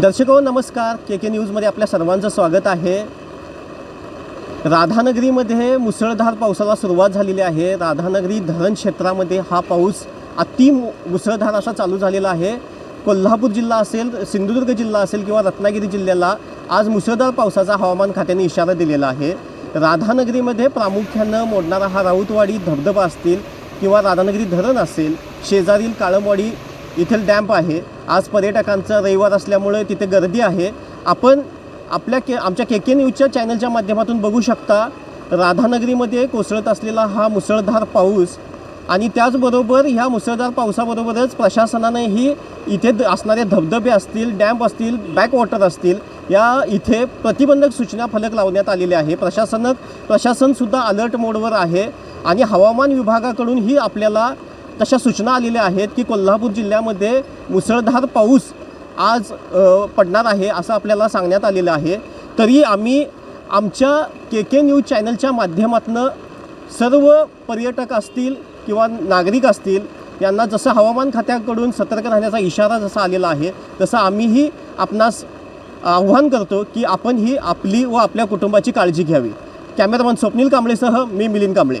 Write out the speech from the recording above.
दर्शको नमस्कार. के के न्यूजमध्ये आपल्या सर्वांचं स्वागत आहे. राधानगरीमध्ये मुसळधार पावसाला सुरुवात झालेली आहे. राधानगरी धरण क्षेत्रामध्ये हा पाऊस अति मु- मुसळधार असा चालू झालेला आहे. कोल्हापूर जिल्हा असेल सिंधुदुर्ग जिल्हा असेल किंवा रत्नागिरी जिल्ह्याला आज मुसळधार पावसाचा हवामान खात्याने इशारा दिलेला आहे. राधानगरीमध्ये प्रामुख्यानं मोडणारा हा राऊतवाडी धबधबा असतील किंवा राधानगरी धरण असेल शेजारील काळमवाडी येथील डॅम्प आहे. आज पर्यटकांचा रविवार असल्यामुळे तिथे गर्दी आहे. आपण आपल्या के आमच्या के के न्यूजच्या चॅनलच्या माध्यमातून बघू शकता राधानगरीमध्ये कोसळत असलेला हा मुसळधार पाऊस आणि त्याचबरोबर ह्या मुसळधार पावसाबरोबरच प्रशासनानेही इथे द- असणारे धबधबे असतील डॅम्प असतील बॅकवॉटर असतील या इथे प्रतिबंधक सूचना फलक लावण्यात आलेले आहे. प्रशासन प्रशासनसुद्धा अलर्ट मोडवर आहे आणि हवामान विभागाकडूनही आपल्याला तशा सूचना आलेल्या आहेत की कोल्हापूर जिल्ह्यामध्ये मुसळधार पाऊस आज पडणार आहे असं आपल्याला सांगण्यात आलेलं आहे. तरी आम्ही आमच्या के के न्यूज चॅनलच्या माध्यमातून सर्व पर्यटक असतील किंवा नागरिक असतील यांना जसं हवामान खात्याकडून सतर्क राहण्याचा इशारा जसा आलेला आहे तसं आम्हीही आपणास आव्हान करतो की आपण ही आपली व आपल्या कुटुंबाची काळजी घ्यावी. कॅमेरामन स्वप्नील कांबळेसह मी मिलिंद कांबळे.